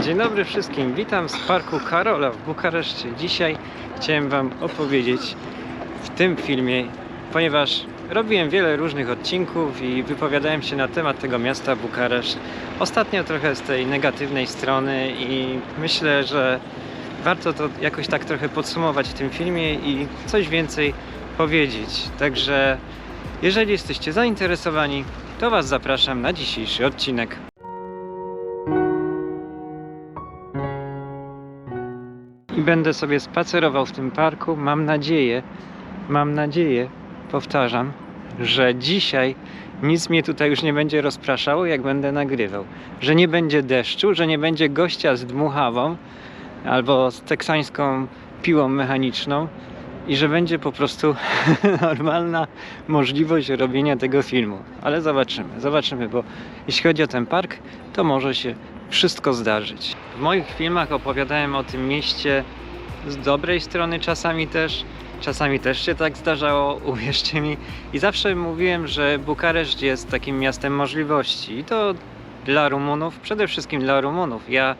Dzień dobry wszystkim, witam z parku Karola w Bukareszcie. Dzisiaj chciałem Wam opowiedzieć w tym filmie, ponieważ robiłem wiele różnych odcinków i wypowiadałem się na temat tego miasta Bukareszt. Ostatnio trochę z tej negatywnej strony i myślę, że warto to jakoś tak trochę podsumować w tym filmie i coś więcej powiedzieć. Także jeżeli jesteście zainteresowani, to Was zapraszam na dzisiejszy odcinek. I będę sobie spacerował w tym parku. Mam nadzieję, mam nadzieję, powtarzam, że dzisiaj nic mnie tutaj już nie będzie rozpraszało, jak będę nagrywał. Że nie będzie deszczu, że nie będzie gościa z dmuchawą albo z teksańską piłą mechaniczną i że będzie po prostu normalna możliwość robienia tego filmu. Ale zobaczymy, zobaczymy, bo jeśli chodzi o ten park, to może się wszystko zdarzyć. W moich filmach opowiadałem o tym mieście z dobrej strony czasami też, czasami też się tak zdarzało, uwierzcie mi. I zawsze mówiłem, że Bukareszt jest takim miastem możliwości i to dla Rumunów, przede wszystkim dla Rumunów. Ja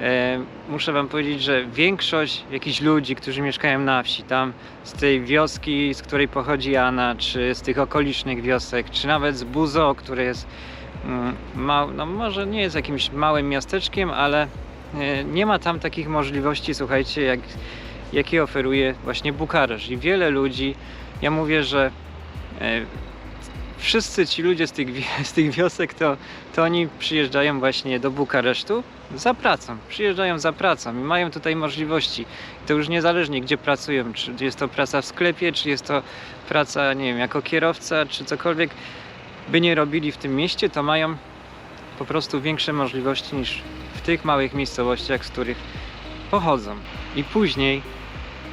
e, muszę wam powiedzieć, że większość jakichś ludzi, którzy mieszkają na wsi, tam z tej wioski, z której pochodzi Anna, czy z tych okolicznych wiosek, czy nawet z Buzo, które jest ma, no może nie jest jakimś małym miasteczkiem, ale e, nie ma tam takich możliwości, słuchajcie, jak, jakie oferuje właśnie Bukareszt. I wiele ludzi, ja mówię, że e, wszyscy ci ludzie z tych, z tych wiosek, to, to oni przyjeżdżają właśnie do Bukaresztu za pracą. Przyjeżdżają za pracą i mają tutaj możliwości. To już niezależnie gdzie pracują, czy jest to praca w sklepie, czy jest to praca, nie wiem, jako kierowca, czy cokolwiek by nie robili w tym mieście, to mają po prostu większe możliwości niż w tych małych miejscowościach, z których pochodzą. I później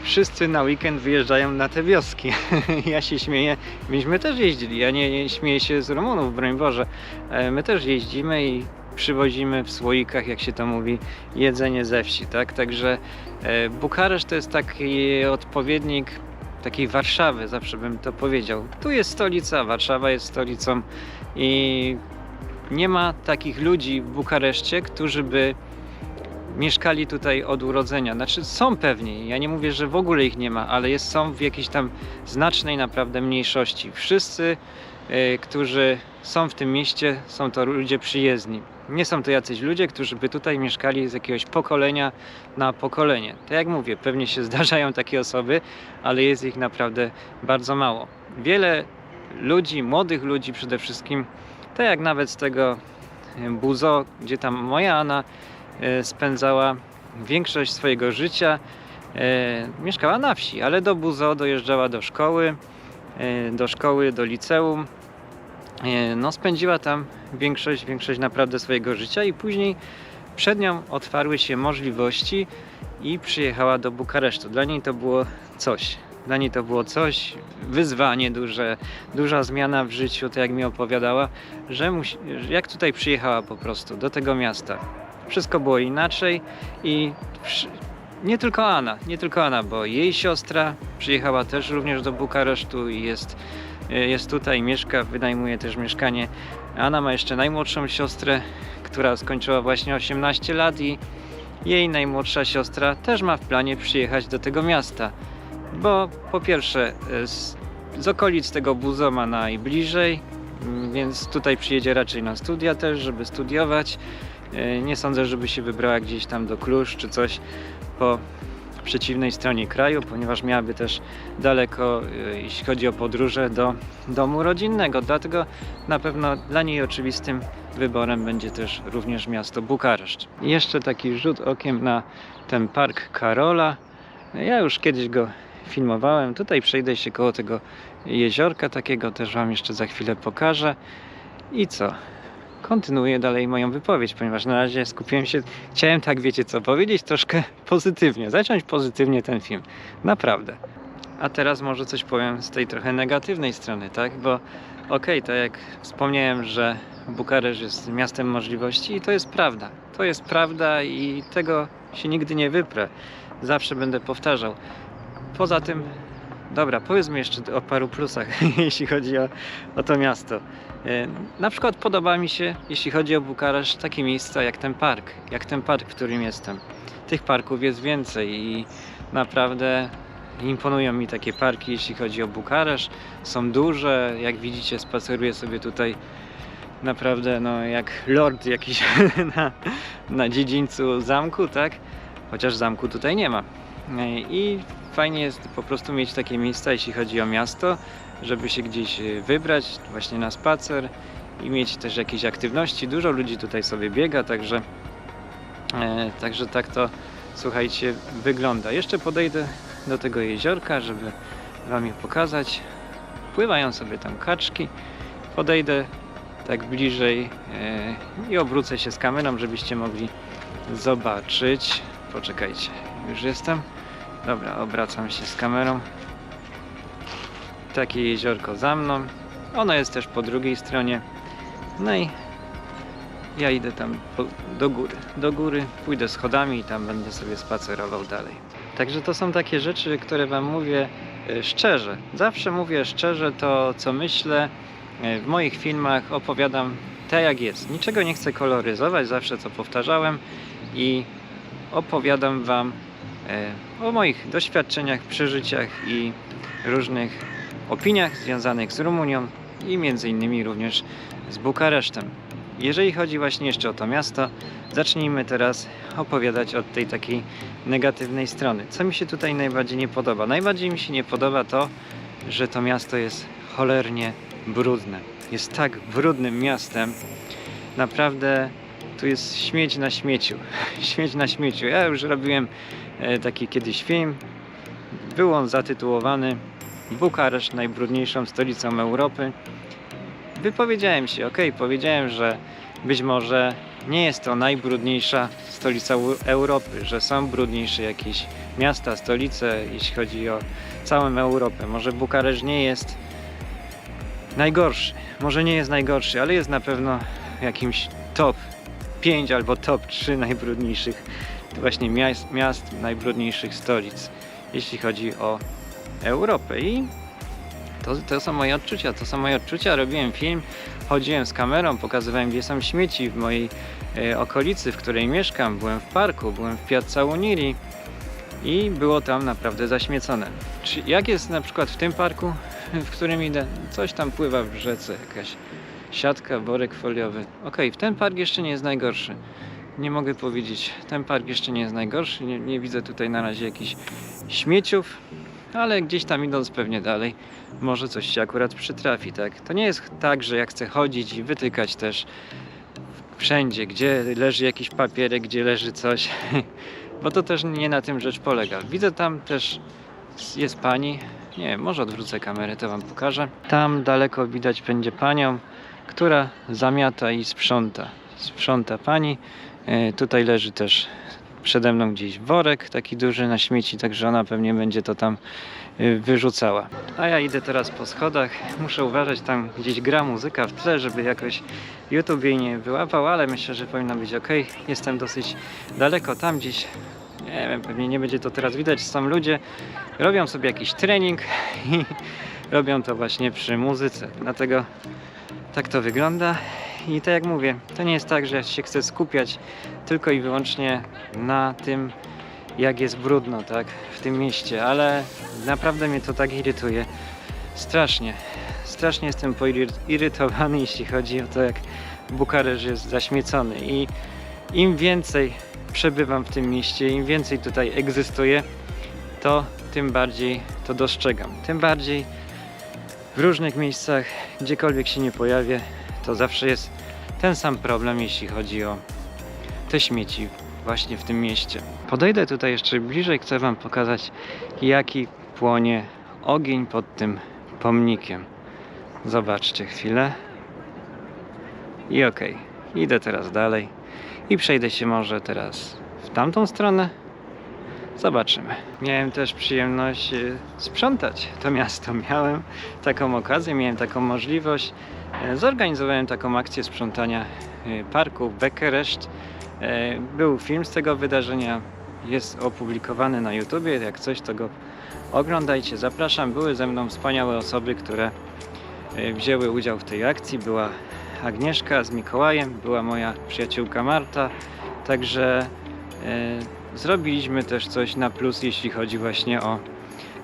wszyscy na weekend wyjeżdżają na te wioski. ja się śmieję, myśmy też jeździli. Ja nie, nie śmieję się z Rumunów, broń Boże. E, My też jeździmy i przywozimy w słoikach, jak się to mówi, jedzenie ze wsi, tak? Także e, Bukareszt to jest taki odpowiednik takiej Warszawy, zawsze bym to powiedział. Tu jest stolica, Warszawa jest stolicą i nie ma takich ludzi w Bukareszcie, którzy by mieszkali tutaj od urodzenia. Znaczy są pewnie, ja nie mówię, że w ogóle ich nie ma, ale jest, są w jakiejś tam znacznej naprawdę mniejszości. Wszyscy, którzy są w tym mieście, są to ludzie przyjezdni. Nie są to jacyś ludzie, którzy by tutaj mieszkali z jakiegoś pokolenia na pokolenie. Tak jak mówię, pewnie się zdarzają takie osoby, ale jest ich naprawdę bardzo mało. Wiele ludzi, młodych ludzi przede wszystkim, tak jak nawet z tego e, Buzo, gdzie tam moja Anna e, spędzała większość swojego życia, mieszkała na wsi, ale do Buzo dojeżdżała do szkoły, do szkoły, do liceum. E, No, spędziła tam większość, większość naprawdę swojego życia i później przed nią otwarły się możliwości i przyjechała do Bukaresztu. Dla niej to było coś. Dla niej to było coś, wyzwanie duże, duża zmiana w życiu, tak jak mi opowiadała, że musi, jak tutaj przyjechała po prostu do tego miasta. Wszystko było inaczej i nie tylko Anna, nie tylko Anna, bo jej siostra przyjechała też również do Bukaresztu i jest, jest tutaj, mieszka, wynajmuje też mieszkanie. Anna ma jeszcze najmłodszą siostrę, która skończyła właśnie 18 lat i jej najmłodsza siostra też ma w planie przyjechać do tego miasta. Bo po pierwsze e, z, z okolic tego Buzo ma najbliżej, mm, więc tutaj przyjedzie raczej na studia też, żeby studiować. E, Nie sądzę, żeby się wybrała gdzieś tam do Klusz czy coś po przeciwnej stronie kraju, ponieważ miałaby też daleko, e, jeśli chodzi o podróże, do domu rodzinnego. Dlatego na pewno dla niej oczywistym wyborem będzie też również miasto Bukareszt. I Jeszcze taki rzut okiem na ten park Karola. Ja już kiedyś go filmowałem. Tutaj przejdę się koło tego jeziorka takiego, też Wam jeszcze za chwilę pokażę. I co? Kontynuuję dalej moją wypowiedź, ponieważ na razie skupiłem się, chciałem tak, wiecie co, powiedzieć troszkę pozytywnie, zacząć pozytywnie ten film. Naprawdę. A teraz może coś powiem z tej trochę negatywnej strony, tak? Bo okej, tak jak wspomniałem, że Bukareszt jest miastem możliwości i to jest prawda. To jest prawda i tego się nigdy nie wyprę. Zawsze będę powtarzał. Poza tym dobra, powiedzmy jeszcze o paru plusach, jeśli chodzi o, o to miasto. E, Na przykład podoba mi się, jeśli chodzi o Bukareszt, takie miejsca jak ten park, jak ten park, w którym jestem. Tych parków jest więcej i naprawdę imponują mi takie parki, jeśli chodzi o Bukareszt. Są duże, jak widzicie, spaceruję sobie tutaj naprawdę no, jak lord jakiś na, na dziedzińcu zamku, tak? Chociaż zamku tutaj nie ma. E, I fajnie jest po prostu mieć takie miejsca, jeśli chodzi o miasto, żeby się gdzieś e, wybrać właśnie na spacer i mieć też jakieś aktywności. Dużo ludzi tutaj sobie biega, także, e, także tak to słuchajcie wygląda. Jeszcze podejdę do tego jeziorka, żeby Wam je pokazać. Pływają sobie tam kaczki. Podejdę tak bliżej e, i obrócę się z kamerą, żebyście mogli zobaczyć. Poczekajcie, już jestem. Dobra, obracam się z kamerą. Takie jeziorko za mną. Ono jest też po drugiej stronie. No i ja idę tam do góry. Do góry pójdę schodami i tam będę sobie spacerował dalej. Także to są takie rzeczy, które Wam mówię e, szczerze. Zawsze mówię szczerze to, co myślę. E, W moich filmach opowiadam tak, jak jest. Niczego nie chcę koloryzować, zawsze co powtarzałem i opowiadam Wam e, o moich doświadczeniach, przeżyciach i różnych opiniach związanych z Rumunią i między innymi również z Bukaresztem. Jeżeli chodzi właśnie jeszcze o to miasto, zacznijmy teraz opowiadać od tej takiej negatywnej strony. Co mi się tutaj najbardziej nie podoba? Najbardziej mi się nie podoba to, że to miasto jest cholernie brudne. Jest tak brudnym miastem. Naprawdę tu jest śmieć na śmieciu. Śmieć na śmieciu. Ja już robiłem e, taki kiedyś film. Był on zatytułowany Bukareszt najbrudniejszą stolicą Europy. Wypowiedziałem się, ok, powiedziałem, że być może nie jest to najbrudniejsza stolica Eu- Europy, że są brudniejsze jakieś miasta, stolice, jeśli chodzi o całą Europę. Może Bukareszt nie jest najgorszy, może nie jest najgorszy, ale jest na pewno jakimś top 5 albo top 3 najbrudniejszych właśnie miast, miast najbrudniejszych stolic, jeśli chodzi o Europę. I to, to są moje odczucia, to są moje odczucia. Robiłem film, chodziłem z kamerą, pokazywałem gdzie są śmieci w mojej e, okolicy, w której mieszkam. Byłem w parku, byłem w Piazza Uniri i było tam naprawdę zaśmiecone. Czy, jak jest na przykład w tym parku, w którym idę? Coś tam pływa w rzece, jakaś siatka, worek foliowy. Okej, w ten park jeszcze nie jest najgorszy. Nie mogę powiedzieć, ten park jeszcze nie jest najgorszy. Nie, nie widzę tutaj na razie jakichś śmieciów, ale gdzieś tam idąc pewnie dalej, może coś się akurat przytrafi, tak? To nie jest tak, że ja chcę chodzić i wytykać też wszędzie, gdzie leży jakiś papierek, gdzie leży coś, bo to też nie na tym rzecz polega. Widzę tam też jest pani, nie może odwrócę kamerę, to wam pokażę. Tam daleko widać będzie panią, która zamiata i sprząta. Sprząta pani. E, Tutaj leży też przede mną gdzieś worek taki duży na śmieci, także ona pewnie będzie to tam y, wyrzucała. A ja idę teraz po schodach. Muszę uważać, tam gdzieś gra muzyka w tle, żeby jakoś YouTube jej nie wyłapał, ale myślę, że powinno być ok. Jestem dosyć daleko tam gdzieś. Nie wiem, pewnie nie będzie to teraz widać. Są ludzie, robią sobie jakiś trening i robią to właśnie przy muzyce. Dlatego tak to wygląda. I tak jak mówię, to nie jest tak, że się chcę skupiać tylko i wyłącznie na tym, jak jest brudno, tak, w tym mieście, ale naprawdę mnie to tak irytuje. Strasznie. Strasznie jestem poirytowany, jeśli chodzi o to, jak Bukaresz jest zaśmiecony. I im więcej przebywam w tym mieście, im więcej tutaj egzystuję, to tym bardziej to dostrzegam. Tym bardziej w różnych miejscach, gdziekolwiek się nie pojawię, to zawsze jest ten sam problem, jeśli chodzi o te śmieci właśnie w tym mieście. Podejdę tutaj jeszcze bliżej, chcę Wam pokazać, jaki płonie ogień pod tym pomnikiem. Zobaczcie chwilę. I okej, idę teraz dalej i przejdę się może teraz w tamtą stronę. Zobaczymy. Miałem też przyjemność e, sprzątać to miasto. Miałem taką okazję, miałem taką możliwość. E, Zorganizowałem taką akcję sprzątania e, parku Bekereszt. E, Był film z tego wydarzenia. jest opublikowany na YouTubie. Jak coś, to go oglądajcie. Zapraszam. Były ze mną wspaniałe osoby, które wzięły udział w tej akcji. Była Agnieszka z Mikołajem, była moja przyjaciółka Marta. Także zrobiliśmy też coś na plus, jeśli chodzi właśnie o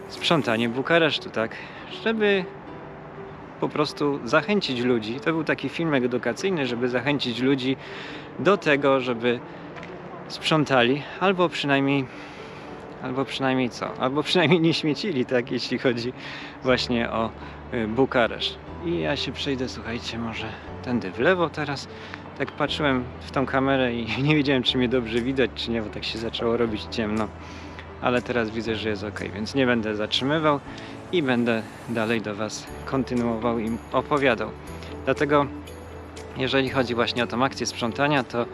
sprzątanie Bukaresztu, tak? Żeby po prostu zachęcić ludzi. To był taki filmek edukacyjny, żeby zachęcić ludzi do tego, żeby sprzątali, albo przynajmniej albo przynajmniej co? Albo przynajmniej nie śmiecili, tak, jeśli chodzi właśnie o y, Bukareszt. I ja się przejdę, słuchajcie, może tędy w lewo teraz. Tak patrzyłem w tą kamerę i nie wiedziałem, czy mnie dobrze widać, czy nie, bo tak się zaczęło robić ciemno. Ale teraz widzę, że jest ok, więc nie będę zatrzymywał i będę dalej do Was kontynuował i opowiadał. Dlatego, jeżeli chodzi właśnie o tą akcję sprzątania, to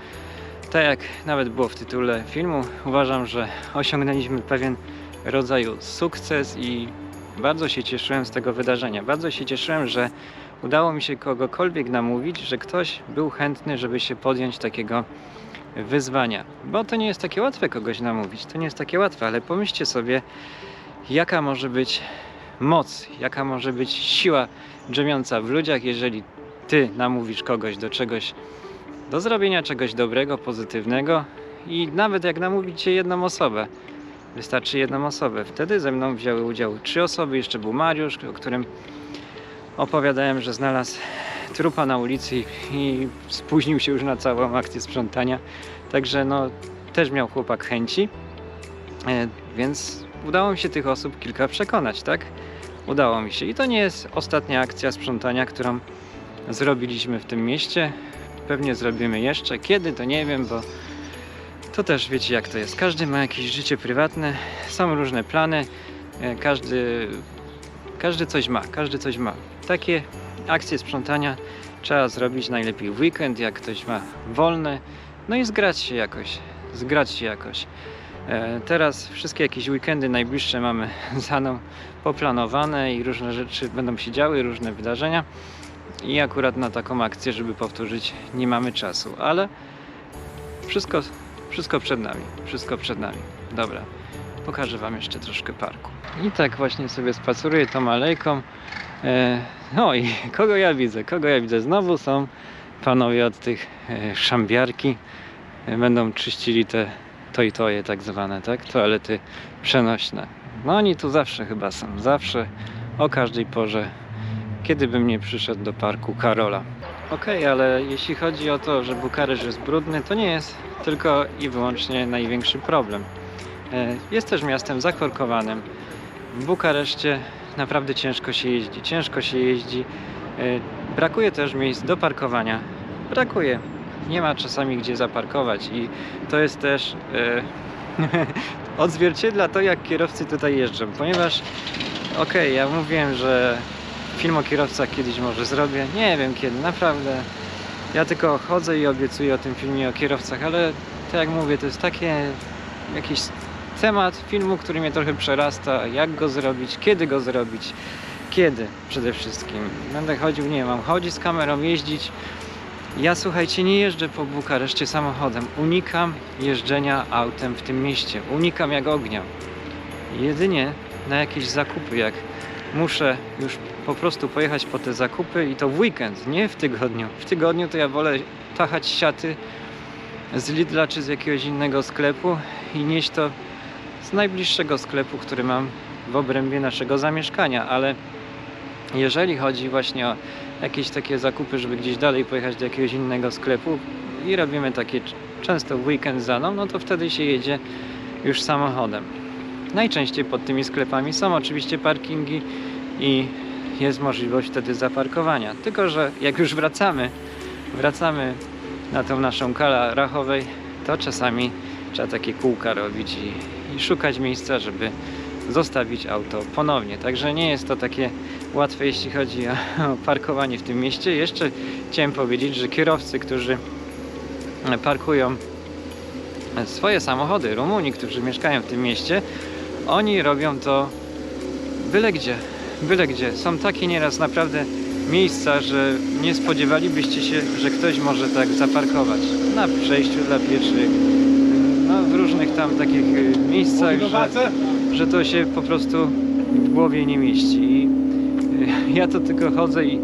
tak jak nawet było w tytule filmu, uważam, że osiągnęliśmy pewien rodzaj sukces i bardzo się cieszyłem z tego wydarzenia. Bardzo się cieszyłem, że udało mi się kogokolwiek namówić, że ktoś był chętny, żeby się podjąć takiego wyzwania. Bo to nie jest takie łatwe kogoś namówić, to nie jest takie łatwe, ale pomyślcie sobie, jaka może być moc, jaka może być siła drzemiąca w ludziach, jeżeli ty namówisz kogoś do czegoś, do zrobienia czegoś dobrego, pozytywnego i nawet jak namówicie jedną osobę, wystarczy jedną osobę. Wtedy ze mną wzięły udział trzy osoby, jeszcze był Mariusz, o którym opowiadałem, że znalazł trupa na ulicy i, spóźnił się już na całą akcję sprzątania. Także no, też miał chłopak chęci, e, więc udało mi się tych osób kilka przekonać, tak? Udało mi się. I to nie jest ostatnia akcja sprzątania, którą zrobiliśmy w tym mieście. Pewnie zrobimy jeszcze. Kiedy to nie wiem, bo to też wiecie jak to jest. Każdy ma jakieś życie prywatne, są różne plany, e, każdy, każdy coś ma, każdy coś ma. Takie akcje sprzątania trzeba zrobić najlepiej w weekend, jak ktoś ma wolne, no i zgrać się jakoś, zgrać się jakoś. E, Teraz wszystkie jakieś weekendy najbliższe mamy za mną poplanowane i różne rzeczy będą się działy, różne wydarzenia. I akurat na taką akcję, żeby powtórzyć, nie mamy czasu, ale wszystko, wszystko przed nami, wszystko przed nami. Dobra, pokażę Wam jeszcze troszkę parku. I tak właśnie sobie spaceruję tą alejką. E, no i kogo ja widzę? Kogo ja widzę? Znowu są panowie od tych e, szambiarki. E, Będą czyścili te toj-toje tak zwane, tak? Toalety przenośne. No oni tu zawsze chyba są, zawsze o każdej porze, kiedy bym nie przyszedł do parku Karola. Okej, ale jeśli chodzi o to, że Bukaresz jest brudny, to nie jest tylko i wyłącznie największy problem. E, Jest też miastem zakorkowanym. W Bukareszcie naprawdę ciężko się jeździ, ciężko się jeździ. E, Brakuje też miejsc do parkowania. Brakuje. Nie ma czasami gdzie zaparkować i to jest też e, odzwierciedla to, jak kierowcy tutaj jeżdżą, ponieważ okej, ja mówiłem, że film o kierowcach kiedyś może zrobię, nie wiem kiedy, naprawdę. Ja tylko chodzę i obiecuję o tym filmie o kierowcach, ale tak jak mówię, to jest takie jakiś temat filmu, który mnie trochę przerasta, jak go zrobić, kiedy go zrobić, kiedy przede wszystkim. Będę chodził, nie mam chodzić z kamerą, jeździć. Ja słuchajcie, nie jeżdżę po Bukareszcie samochodem. Unikam jeżdżenia autem w tym mieście. Unikam jak ognia. Jedynie na jakieś zakupy, jak muszę już po prostu pojechać po te zakupy i to w weekend, nie w tygodniu. W tygodniu to ja wolę tachać siaty z Lidla czy z jakiegoś innego sklepu i nieść to z najbliższego sklepu, który mam w obrębie naszego zamieszkania, ale jeżeli chodzi właśnie o jakieś takie zakupy, żeby gdzieś dalej pojechać do jakiegoś innego sklepu i robimy takie często w weekend za mną, no to wtedy się jedzie już samochodem. Najczęściej pod tymi sklepami są oczywiście parkingi i jest możliwość wtedy zaparkowania. Tylko, że jak już wracamy, wracamy na tą naszą kalę rachowej, to czasami trzeba takie kółka robić i, i szukać miejsca, żeby zostawić auto ponownie. Także nie jest to takie łatwe, jeśli chodzi o, parkowanie w tym mieście. Jeszcze chciałem powiedzieć, że kierowcy, którzy parkują swoje samochody, Rumuni, którzy mieszkają w tym mieście, oni robią to byle gdzie, byle gdzie. Są takie nieraz naprawdę miejsca, że nie spodziewalibyście się, że ktoś może tak zaparkować na przejściu dla pieszych, różnych różnych tam takich y, miejscach, że, że to się po prostu w głowie nie mieści. I y, ja to tylko chodzę i,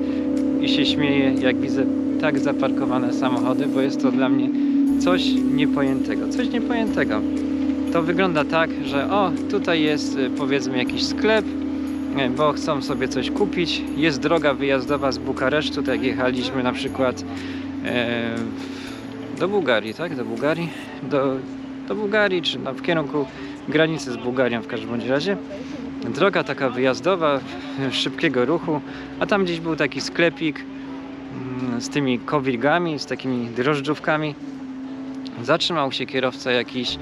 i się śmieję, jak widzę tak zaparkowane samochody, bo jest to dla mnie coś niepojętego. Coś niepojętego. To wygląda tak, że o, tutaj jest y, powiedzmy jakiś sklep, bo chcą sobie coś kupić. Jest droga wyjazdowa z Bukaresztu, tak jak jechaliśmy na przykład e, do Bułgarii, tak? Do Bułgarii? Do, do Bułgarii, czy w kierunku granicy z Bułgarią w każdym bądź razie. Droga taka wyjazdowa, szybkiego ruchu, a tam gdzieś był taki sklepik mm, z tymi kowilgami, z takimi drożdżówkami. Zatrzymał się kierowca jakiś,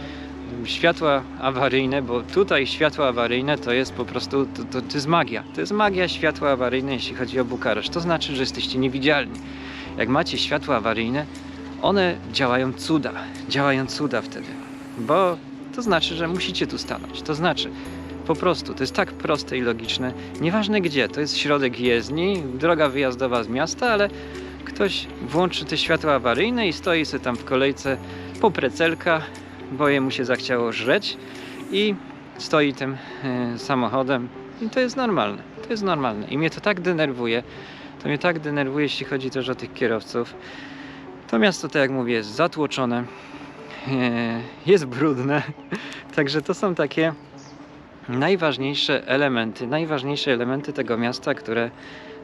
mm, światła awaryjne, bo tutaj światła awaryjne to jest po prostu, to, to, to jest magia. To jest magia światła awaryjne, jeśli chodzi o Bukareszt. To znaczy, że jesteście niewidzialni. Jak macie światła awaryjne, one działają cuda. Działają cuda wtedy. Bo to znaczy, że musicie tu stanąć. To znaczy, po prostu, to jest tak proste i logiczne. Nieważne gdzie, to jest środek jezdni, droga wyjazdowa z miasta, ale ktoś włączy te światła awaryjne i stoi sobie tam w kolejce po precelka, bo jemu się zachciało żreć i stoi tym e, samochodem i to jest normalne. To jest normalne. I mnie to tak denerwuje. To mnie tak denerwuje, jeśli chodzi też o tych kierowców. To miasto, tak jak mówię, jest zatłoczone, jest brudne. Także to są takie najważniejsze elementy, najważniejsze elementy tego miasta, które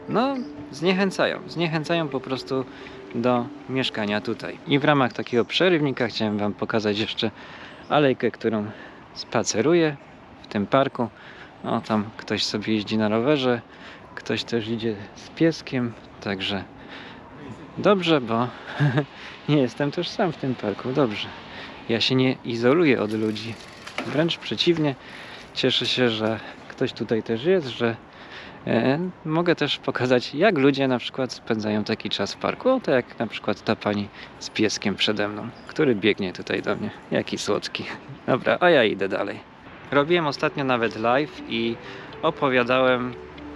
no, zniechęcają. Zniechęcają po prostu do mieszkania tutaj. I w ramach takiego przerywnika chciałem Wam pokazać jeszcze alejkę, którą spaceruję w tym parku. O, tam ktoś sobie jeździ na rowerze, ktoś też idzie z pieskiem, także dobrze, bo nie jestem też sam w tym parku. Dobrze. Ja się nie izoluję od ludzi. Wręcz przeciwnie, cieszę się, że ktoś tutaj też jest, że e, mogę też pokazać, jak ludzie na przykład spędzają taki czas w parku. O, to jak na przykład ta pani z pieskiem przede mną, który biegnie tutaj do mnie. Jaki słodki. Dobra, a ja idę dalej. Robiłem ostatnio nawet live i opowiadałem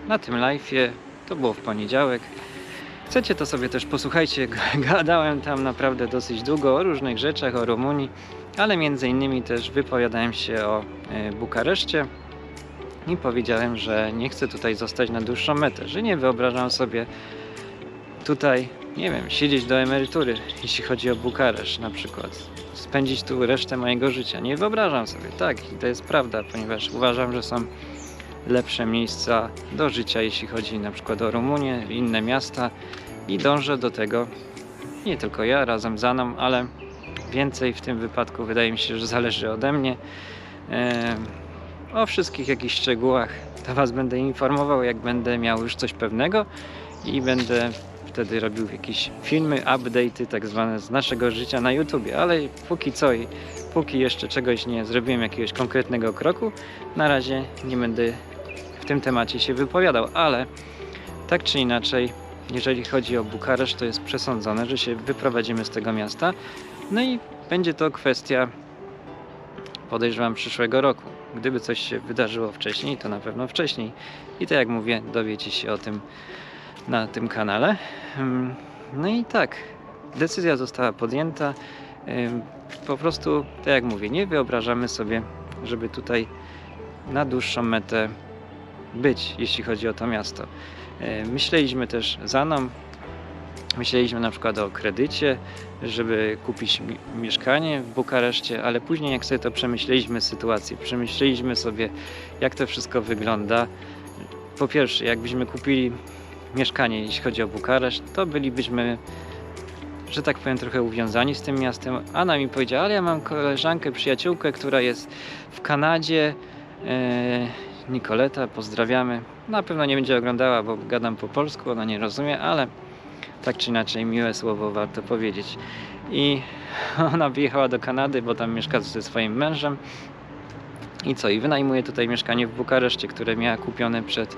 na tym live'ie, to było w poniedziałek. Chcecie to sobie też posłuchajcie, gadałem tam naprawdę dosyć długo o różnych rzeczach, o Rumunii, ale między innymi też wypowiadałem się o e, Bukareszcie i powiedziałem, że nie chcę tutaj zostać na dłuższą metę, że nie wyobrażam sobie tutaj, nie wiem, siedzieć do emerytury, jeśli chodzi o Bukareszt na przykład. Spędzić tu resztę mojego życia. Nie wyobrażam sobie, tak, i to jest prawda, ponieważ uważam, że są lepsze miejsca do życia, jeśli chodzi na przykład o Rumunię, inne miasta i dążę do tego, nie tylko ja, razem z Aną, ale więcej w tym wypadku wydaje mi się, że zależy ode mnie. O wszystkich jakichś szczegółach to Was będę informował, jak będę miał już coś pewnego i będę wtedy robił jakieś filmy, update'y tak zwane z naszego życia na YouTubie, ale póki co i póki jeszcze czegoś nie zrobiłem, jakiegoś konkretnego kroku, na razie nie będę w tym temacie się wypowiadał, ale tak czy inaczej, jeżeli chodzi o Bukareszt, to jest przesądzone, że się wyprowadzimy z tego miasta. No i będzie to kwestia, podejrzewam, przyszłego roku. Gdyby coś się wydarzyło wcześniej, to na pewno wcześniej. I tak jak mówię, dowiecie się o tym na tym kanale. Ym, No i tak, decyzja została podjęta. Po prostu, tak jak mówię, nie wyobrażamy sobie, żeby tutaj na dłuższą metę być, jeśli chodzi o to miasto. E, Myśleliśmy też za mną, myśleliśmy na przykład o kredycie, żeby kupić mi mieszkanie w Bukareszcie, ale później jak sobie to przemyśleliśmy sytuację, przemyśleliśmy sobie jak to wszystko wygląda. Po pierwsze, jakbyśmy kupili mieszkanie, jeśli chodzi o Bukareszt, to bylibyśmy, że tak powiem, trochę uwiązani z tym miastem. Anna mi powiedziała, ale ja mam koleżankę, przyjaciółkę, która jest w Kanadzie, Nikoleta, pozdrawiamy. Na pewno nie będzie oglądała, bo gadam po polsku, ona nie rozumie, ale tak czy inaczej miłe słowo warto powiedzieć. I ona wyjechała do Kanady, bo tam mieszka ze swoim mężem. I co? I wynajmuje tutaj mieszkanie w Bukareszcie, które miała kupione przed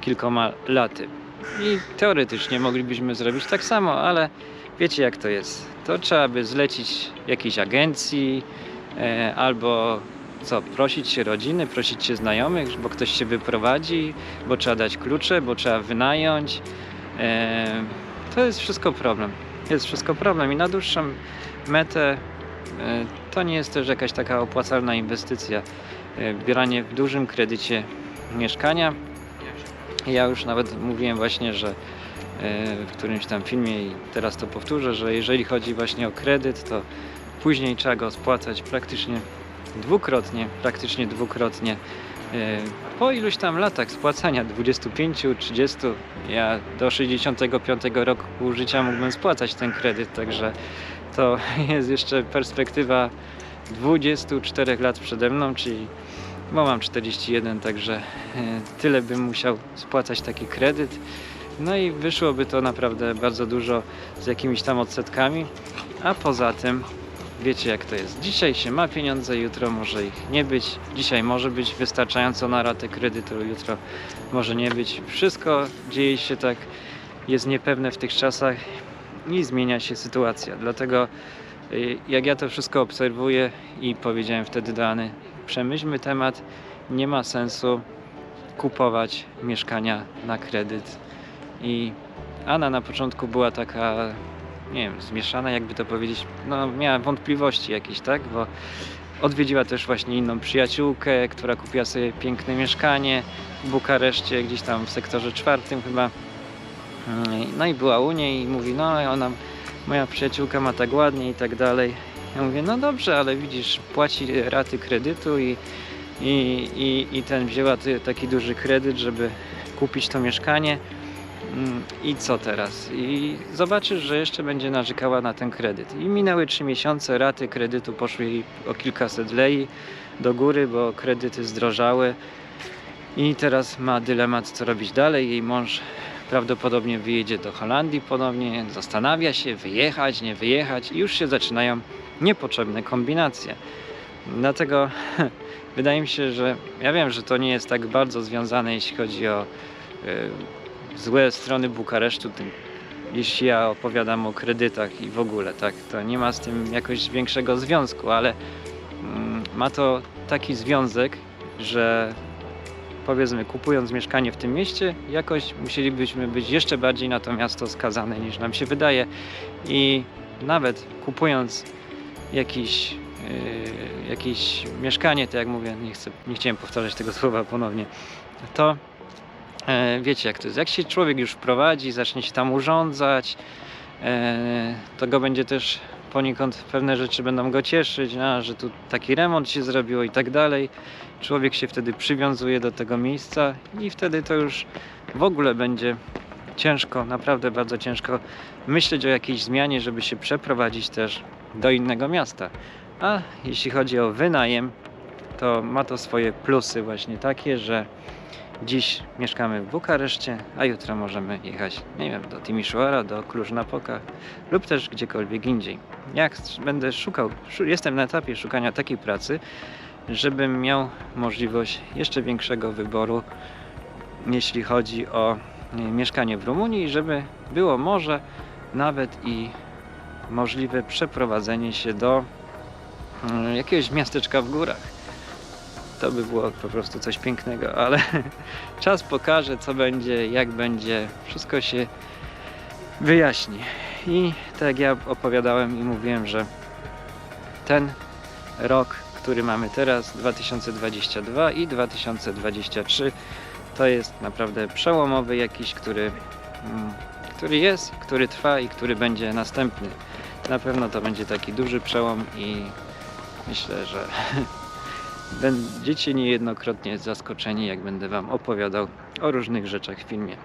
kilkoma laty. I teoretycznie moglibyśmy zrobić tak samo, ale wiecie jak to jest. To trzeba by zlecić jakiejś agencji e, albo co, prosić się rodziny, prosić się znajomych, bo ktoś się wyprowadzi, bo trzeba dać klucze, bo trzeba wynająć. E, to jest wszystko problem. Jest wszystko problem i na dłuższą metę e, to nie jest też jakaś taka opłacalna inwestycja. E, Bieranie w dużym kredycie mieszkania. Ja już nawet mówiłem właśnie, że w którymś tam filmie i teraz to powtórzę, że jeżeli chodzi właśnie o kredyt, to później trzeba go spłacać praktycznie dwukrotnie, praktycznie dwukrotnie. E, Po iluś tam latach spłacania, 25, 30, ja do 65 roku życia mógłbym spłacać ten kredyt, także to jest jeszcze perspektywa 24 lat przede mną, czyli bo mam 41, także e, tyle bym musiał spłacać taki kredyt. No i wyszłoby to naprawdę bardzo dużo z jakimiś tam odsetkami, a poza tym wiecie jak to jest. Dzisiaj się ma pieniądze, jutro może ich nie być. Dzisiaj może być wystarczająco na ratę kredytu, jutro może nie być. Wszystko dzieje się tak, jest niepewne w tych czasach i zmienia się sytuacja. Dlatego y, jak ja to wszystko obserwuję i powiedziałem wtedy do Any, przemyślmy temat, nie ma sensu kupować mieszkania na kredyt. I Anna na początku była taka, nie wiem, zmieszana, jakby to powiedzieć, no miała wątpliwości jakieś, tak, bo odwiedziła też właśnie inną przyjaciółkę, która kupiła sobie piękne mieszkanie w Bukareszcie, gdzieś tam w sektorze czwartym chyba. Mm, No i była u niej i mówi, no ona, moja przyjaciółka ma tak ładnie i tak dalej. Ja mówię, no dobrze, ale widzisz, płaci raty kredytu i, i, i, i ten wzięła taki duży kredyt, żeby kupić to mieszkanie. Mm, I co teraz? I zobaczysz, że jeszcze będzie narzekała na ten kredyt. I minęły 3 miesiące, raty kredytu poszły jej o kilkaset lei do góry, bo kredyty zdrożały. I teraz ma dylemat, co robić dalej. Jej mąż prawdopodobnie wyjedzie do Holandii ponownie, zastanawia się, wyjechać, nie wyjechać i już się zaczynają niepotrzebne kombinacje. Dlatego wydaje mi się, że ja wiem, że to nie jest tak bardzo związane, jeśli chodzi o y, złe strony Bukaresztu, jeśli ja opowiadam o kredytach i w ogóle, tak, to nie ma z tym jakoś większego związku, ale mm, ma to taki związek, że powiedzmy kupując mieszkanie w tym mieście, jakoś musielibyśmy być jeszcze bardziej na to miasto skazane niż nam się wydaje. I nawet kupując jakiś, yy, jakieś mieszkanie, to jak mówię, nie, chcę, nie chciałem powtarzać tego słowa ponownie, to wiecie jak to jest, jak się człowiek już wprowadzi, zacznie się tam urządzać, e, to go będzie też poniekąd pewne rzeczy będą go cieszyć, a, że tu taki remont się zrobiło i tak dalej. Człowiek się wtedy przywiązuje do tego miejsca i wtedy to już w ogóle będzie ciężko, naprawdę bardzo ciężko myśleć o jakiejś zmianie, żeby się przeprowadzić też do innego miasta. A jeśli chodzi o wynajem, to ma to swoje plusy właśnie takie, że dziś mieszkamy w Bukareszcie, a jutro możemy jechać, nie wiem, do Timișoara, do Cluj-Napoca lub też gdziekolwiek indziej. Jak będę szukał, szu- jestem na etapie szukania takiej pracy, żebym miał możliwość jeszcze większego wyboru, jeśli chodzi o e, mieszkanie w Rumunii, żeby było może nawet i możliwe przeprowadzenie się do mm, jakiegoś miasteczka w górach. To by było po prostu coś pięknego, ale czas pokaże, co będzie, jak będzie. Wszystko się wyjaśni. I tak jak ja opowiadałem i mówiłem, że ten rok, który mamy teraz, 2022 i 2023, to jest naprawdę przełomowy jakiś, który, mm, który jest, który trwa i który będzie następny. Na pewno to będzie taki duży przełom i myślę, że będziecie niejednokrotnie zaskoczeni, jak będę Wam opowiadał o różnych rzeczach w filmie.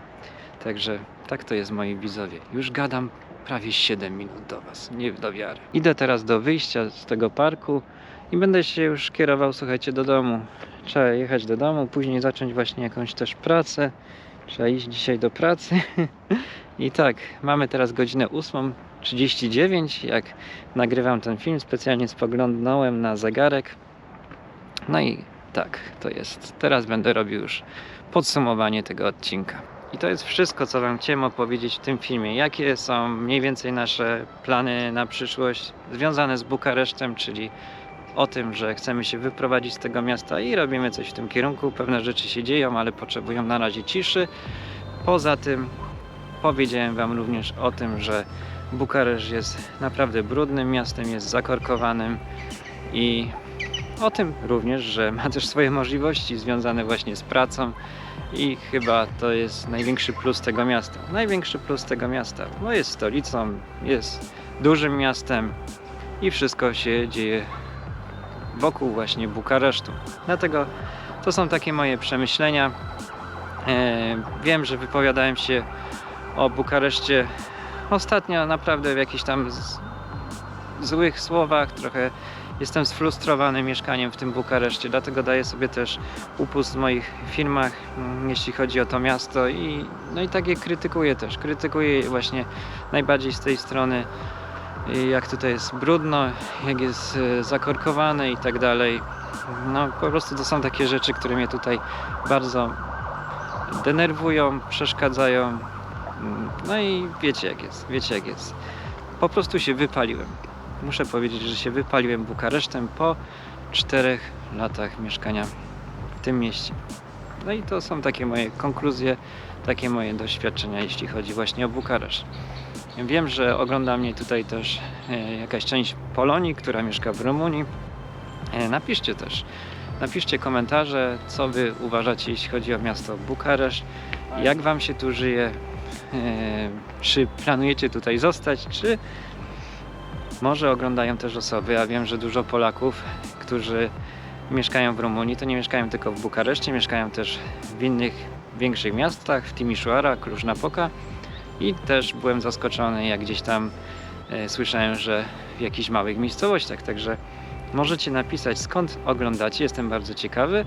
Także tak to jest moi widzowie. Już gadam prawie 7 minut do Was, nie do wiary. Idę teraz do wyjścia z tego parku i będę się już kierował, słuchajcie, do domu. Trzeba jechać do domu, później zacząć właśnie jakąś też pracę. Trzeba iść dzisiaj do pracy. I tak, mamy teraz godzinę 8.39. Jak nagrywam ten film, specjalnie spoglądnąłem na zegarek. No i tak, to jest. Teraz będę robił już podsumowanie tego odcinka. I to jest wszystko, co Wam chciałem opowiedzieć w tym filmie. Jakie są mniej więcej nasze plany na przyszłość związane z Bukaresztem, czyli o tym, że chcemy się wyprowadzić z tego miasta i robimy coś w tym kierunku. Pewne rzeczy się dzieją, ale potrzebują na razie ciszy. Poza tym powiedziałem Wam również o tym, że Bukaresz jest naprawdę brudnym miastem, jest zakorkowanym i o tym również, że ma też swoje możliwości związane właśnie z pracą i chyba to jest największy plus tego miasta. Największy plus tego miasta, bo jest stolicą, jest dużym miastem i wszystko się dzieje wokół właśnie Bukaresztu. Dlatego to są takie moje przemyślenia. E, wiem, że wypowiadałem się o Bukareszcie ostatnio naprawdę w jakichś tam złych słowach, trochę jestem sfrustrowany mieszkaniem w tym Bukareszcie, dlatego daję sobie też upust w moich filmach, mm, jeśli chodzi o to miasto i no i tak je krytykuję też. Krytykuję właśnie najbardziej z tej strony i jak tutaj jest brudno, jak jest e, zakorkowane i tak dalej. No po prostu to są takie rzeczy, które mnie tutaj bardzo denerwują, przeszkadzają. Mm, No i wiecie jak jest, wiecie jak jest. Po prostu się wypaliłem. Muszę powiedzieć, że się wypaliłem Bukaresztem po czterech latach mieszkania w tym mieście. No i to są takie moje konkluzje, takie moje doświadczenia, jeśli chodzi właśnie o Bukareszt. Wiem, że ogląda mnie tutaj też e, jakaś część Polonii, która mieszka w Rumunii. E, Napiszcie też, napiszcie komentarze, co wy uważacie, jeśli chodzi o miasto Bukareszt, jak wam się tu żyje, e, czy planujecie tutaj zostać, czy może oglądają też osoby, a wiem, że dużo Polaków, którzy mieszkają w Rumunii, to nie mieszkają tylko w Bukareszcie, mieszkają też w innych większych miastach, w Timișoara, Cluj-Napoca. I też byłem zaskoczony, jak gdzieś tam e, słyszałem, że w jakichś małych miejscowościach, także możecie napisać skąd oglądacie, jestem bardzo ciekawy.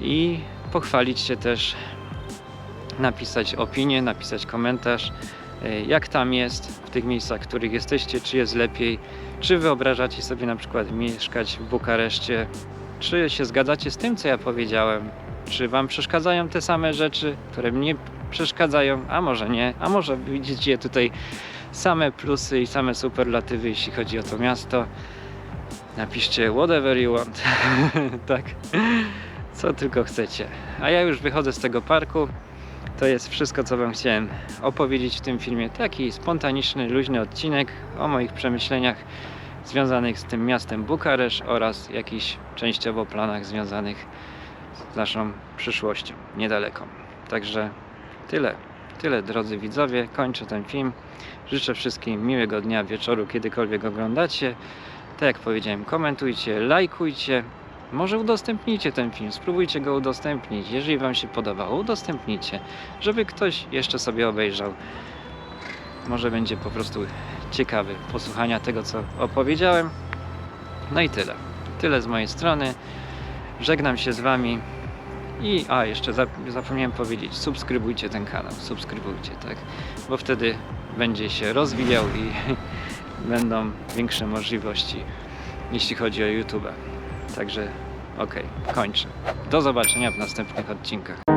I pochwalić się też, napisać opinię, napisać komentarz, jak tam jest w tych miejscach, w których jesteście, czy jest lepiej, czy wyobrażacie sobie na przykład mieszkać w Bukareszcie, czy się zgadzacie z tym, co ja powiedziałem, czy wam przeszkadzają te same rzeczy, które mnie przeszkadzają, a może nie, a może widzicie tutaj same plusy i same superlatywy, jeśli chodzi o to miasto. Napiszcie whatever you want. tak. Co tylko chcecie. A ja już wychodzę z tego parku. To jest wszystko, co Wam chciałem opowiedzieć w tym filmie. Taki spontaniczny, luźny odcinek o moich przemyśleniach związanych z tym miastem Bukaresz oraz jakichś częściowo planach związanych z naszą przyszłością, niedaleką. Także tyle, tyle drodzy widzowie, kończę ten film. Życzę wszystkim miłego dnia, wieczoru, kiedykolwiek oglądacie. Tak jak powiedziałem, komentujcie, lajkujcie. Może udostępnijcie ten film, spróbujcie go udostępnić. Jeżeli Wam się podobało, udostępnijcie, żeby ktoś jeszcze sobie obejrzał. Może będzie po prostu ciekawy posłuchania tego, co opowiedziałem. No i tyle. Tyle z mojej strony. Żegnam się z Wami. I, a jeszcze zap- zapomniałem powiedzieć, subskrybujcie ten kanał, subskrybujcie, tak, bo wtedy będzie się rozwijał i będą większe możliwości, jeśli chodzi o YouTube. Także, okej, kończę. Do zobaczenia w następnych odcinkach.